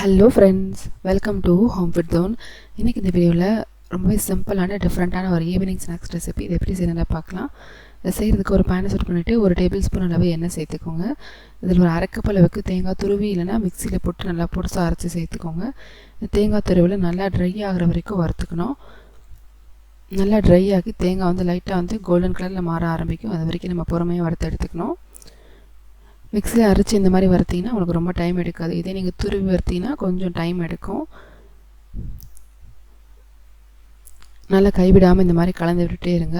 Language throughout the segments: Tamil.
Hello friends welcome to home food zone இன்றைக்கி இந்த வீடியோவில் ரொம்பவே சிம்பிளான டிஃப்ரெண்ட்டான ஒரு ஈவினிங் ஸ்நாக்ஸ் ரெசிபி இது எப்படி செய்யணும்னு பார்க்கலாம். இதை செய்கிறதுக்கு ஒரு பேனை செட் பண்ணிவிட்டு ஒரு டேபிள் ஸ்பூன் அளவு எண்ணெய் சேர்த்துக்கோங்க. இதில் ஒரு அரைக்கப்பளவுக்கு தேங்காய் துருவி இல்லைனா மிக்சியில் போட்டு நல்லா பொடிசாக அரைச்சி சேர்த்துக்கோங்க. இந்த தேங்காய் துருவில் நல்லா ட்ரை ஆகிற வரைக்கும் வறுத்துக்கணும். நல்லா ட்ரை ஆகி தேங்காய் வந்து லைட்டாக வந்து கோல்டன் கலரில் மாற ஆரம்பிக்கும். அது வரைக்கும் நம்ம பொறுமையாக வறுத்து எடுத்துக்கணும். மிக்ஸியில் அரைச்சி இந்த மாதிரி வறுத்திங்கன்னா உங்களுக்கு ரொம்ப டைம் எடுக்காது. இதே நீங்கள் துருவி வறுத்திங்கன்னா கொஞ்சம் டைம் எடுக்கும். நல்லா கைவிடாமல் இந்த மாதிரி கலந்து விட்டுட்டே இருங்க.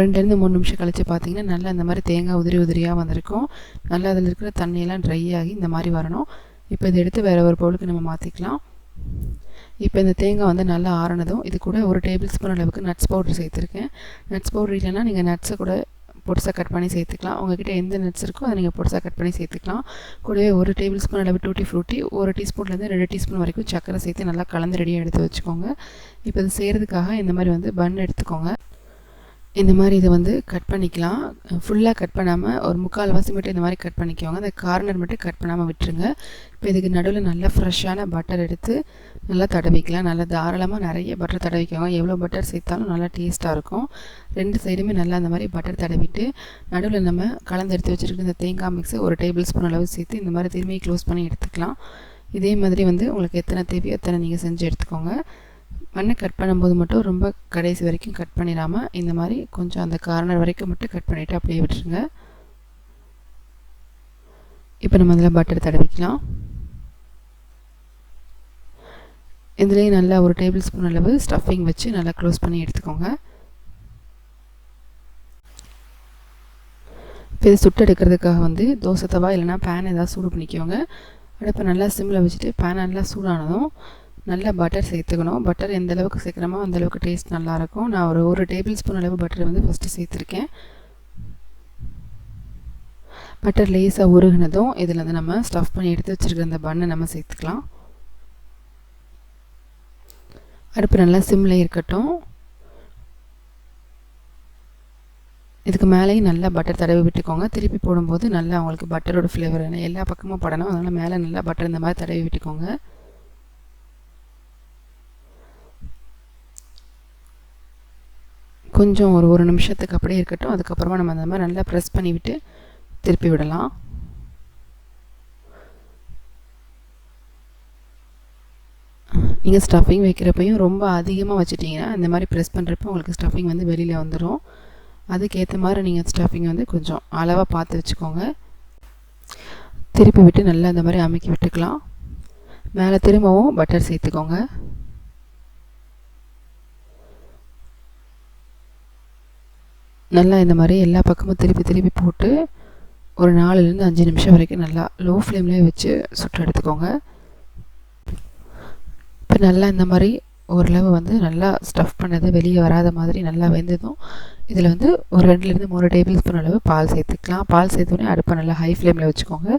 ரெண்டுலேருந்து மூணு நிமிஷம் கழித்து பார்த்தீங்கன்னா நல்லா இந்த மாதிரி தேங்காய் உதிரி உதிரியாக வந்திருக்கும். நல்லா அதில் இருக்கிற தண்ணியெல்லாம் ட்ரை ஆகி இந்த மாதிரி வரணும். இப்போ இதை எடுத்து வேறு ஒரு பவுலுக்கு நம்ம மாற்றிக்கலாம் இப்போ இந்த தேங்காய் வந்து நல்லா ஆறினதும் இது கூட ஒரு டேபிள் ஸ்பூன் அளவுக்கு நட்ஸ் பவுடர் சேர்த்துருக்கேன். நட்ஸ் பவுடர் இல்லைன்னா நீங்கள் நட்ஸை கூட பொடிசாக கட் பண்ணி சேர்த்துக்கலாம். உங்ககிட்ட எந்த நட்ஸ் இருக்கோ அதை நீங்கள் பொடிசாக கட் பண்ணி சேர்த்துக்கலாம். கூடவே ஒரு டேபிள் ஸ்பூன் அளவு டூட்டி ஃப்ரூட்டி ஒரு டீஸ்பூன்லேருந்து ரெண்டு டீஸ்பூன் வரைக்கும் சக்கரை சேர்த்து நல்லா கலந்து ரெடியாக எடுத்து வச்சுக்கோங்க. இப்போ இது செய்கிறதுக்காக இந்த மாதிரி வந்து பன் எடுத்துக்கோங்க. இந்த மாதிரி இதை வந்து கட் பண்ணிக்கலாம். ஃபுல்லாக கட் பண்ணாமல் ஒரு முக்கால் வாசி மட்டும் இந்த மாதிரி கட் பண்ணிக்கோங்க. அந்த கார்னர் மட்டும் கட் பண்ணாமல் விட்டுருங்க. இப்போ இதுக்கு நடுவில் நல்லா ஃப்ரெஷ்ஷான பட்டர் எடுத்து நல்லா தடவிக்கலாம். நல்லா தாராளமாக நிறைய பட்டர் தடவிக்கோங்க. எவ்வளோ பட்டர் சேர்த்தாலும் நல்லா டேஸ்ட்டாக இருக்கும். ரெண்டு சைடுமே நல்லா அந்த மாதிரி பட்டர் தடவிட்டு நடுவில் நம்ம கலந்து எடுத்து வச்சுருக்க இந்த தேங்காய் மிக்ஸை ஒரு டேபிள் ஸ்பூன் அளவு சேர்த்து இந்த மாதிரி திரும்பி க்ளோஸ் பண்ணி எடுத்துக்கலாம். இதே மாதிரி வந்து உங்களுக்கு எத்தனை தேவையோ எத்தனை நீங்கள் செஞ்சு எடுத்துக்கோங்க. மண்ணை கட் பண்ணும்போது மட்டும் ரொம்ப கடைசி வரைக்கும் கட் பண்ணிடாமல் இந்த மாதிரி கொஞ்சம் அந்த கார்னர் வரைக்கும் மட்டும் கட் பண்ணிவிட்டு அப்படியே விட்டுருங்க. இப்போ நம்ம அதில் பட்டர் தடவிக்கலாம். இதுலேயே நல்லா ஒரு டேபிள் ஸ்பூன் அளவு ஸ்டஃபிங் வச்சு நல்லா க்ளோஸ் பண்ணி எடுத்துக்கோங்க. இப்போ இது சுட்டு எடுக்கிறதுக்காக வந்து தோசை தவா இல்லைனா பேன் ஏதாவது சூடு பண்ணிக்கோங்க. அடுப்பை நல்லா சிம்மில் வச்சுட்டு பேன் நல்லா சூடானதும் நல்லா பட்டர் சேர்த்துக்கணும். பட்டர் எந்த அளவுக்கு சேர்க்குறோமோ அந்தளவுக்கு டேஸ்ட் நல்லாயிருக்கும். நான் ஒரு ஒரு டேபிள் ஸ்பூன் அளவு பட்டர் வந்து ஃபஸ்ட்டு சேர்த்துருக்கேன். பட்டர் லேஸாக உருகினதும் இதில் வந்து நம்ம ஸ்டஃப் பண்ணி எடுத்து வச்சுருக்கிற அந்த பண்ணை நம்ம சேர்த்துக்கலாம். அடுப்பு நல்லா சிம்மில் இருக்கட்டும். இதுக்கு மேலேயும் நல்லா பட்டர் தடவி விட்டுக்கோங்க. திருப்பி போடும்போது நல்லா அவங்களுக்கு பட்டரோட ஃப்ளேவர் எல்லா பக்கமும் படணும். அதனால் மேலே நல்லா பட்டர் இந்த மாதிரி தடவி விட்டுக்கோங்க. கொஞ்சம் ஒரு ஒரு நிமிஷத்துக்கு அப்படியே இருக்கட்டும். அதுக்கப்புறமா நம்ம அந்த மாதிரி நல்லா ப்ரெஸ் பண்ணிவிட்டு திருப்பி விடலாம். நீங்கள் ஸ்டஃபிங் வைக்கிறப்பையும் ரொம்ப அதிகமாக வச்சுட்டிங்கன்னா இந்த மாதிரி ப்ரெஸ் பண்ணுறப்ப உங்களுக்கு ஸ்டஃபிங் வந்து வெளியில் வந்துடும் அதுக்கேற்ற மாதிரி நீங்கள் ஸ்டஃபிங் வந்து கொஞ்சம் அளவாக பார்த்து வச்சுக்கோங்க. திருப்பி விட்டு நல்லா இந்த மாதிரி அமைக்கி விட்டுக்கலாம். மேலே திரும்பவும் பட்டர் சேர்த்துக்கோங்க. நல்லா இந்த மாதிரி எல்லா பக்கமும் திருப்பி திருப்பி போட்டு ஒரு நாலுலேருந்து அஞ்சு நிமிஷம் வரைக்கும் நல்லா லோ ஃப்ளேம்லேயே வச்சு சுட்டு எடுத்துக்கோங்க. இப்போ நல்லா இந்த மாதிரி ஓரளவு வந்து நல்லா ஸ்டஃப் பண்ணது வெளியே வராத மாதிரி நல்லா வெந்ததும் இதில் வந்து ஒரு ரெண்டுலேருந்து மூணு டேபிள் ஸ்பூன் அளவு பால் சேர்த்துக்கலாம். பால் சேர்த்தோடனே அடுப்பை நல்லா ஹை ஃப்ளேமில் வச்சுக்கோங்க.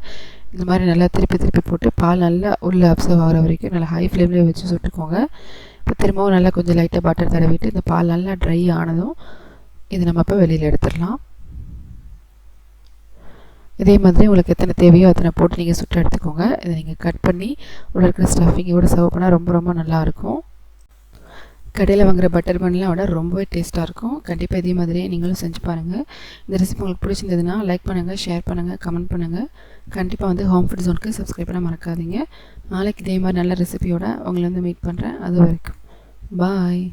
இந்த மாதிரி நல்லா திருப்பி திருப்பி போட்டு பால் நல்லா உள்ளே அப்சர்வ் ஆகிற வரைக்கும் நல்லா ஹை ஃப்ளேம்லேயே வச்சு சுட்டுக்கோங்க. இப்போ திரும்பவும் நல்லா கொஞ்சம் லைட்டாக பட்டர் தடவிட்டு இந்த பால் நல்லா ட்ரை ஆனதும் இது நம்ம இப்போ வெளியில் எடுத்துடலாம். இதே மாதிரி உங்களுக்கு எத்தனை தேவையோ அத்தனை போட்டு நீங்கள் சுட்டு எடுத்துக்கோங்க. இதை நீங்கள் கட் பண்ணி உள்ள இருக்கிற ஸ்டஃபிங்கோடு சர்வ் பண்ணால் ரொம்ப ரொம்ப நல்லாயிருக்கும் கடையில் வாங்குகிற பட்டர் பன்லாம் விட ரொம்பவே டேஸ்ட்டாக இருக்கும். கண்டிப்பாக இதே மாதிரியே நீங்களும் செஞ்சு பாருங்கள் இந்த ரெசிபி உங்களுக்கு பிடிச்சிருந்ததுன்னா லைக் பண்ணுங்கள் ஷேர் பண்ணுங்கள் கமெண்ட் பண்ணுங்கள் கண்டிப்பாக வந்து ஹோம் ஃபுட் ஜோனுக்கு சப்ஸ்கிரைப் பண்ண மறக்காதீங்க. நாளைக்கு இதே மாதிரி நல்ல ரெசிபியோட உங்களை வந்து மீட் பண்ணுறேன் அது வரைக்கும். பாய்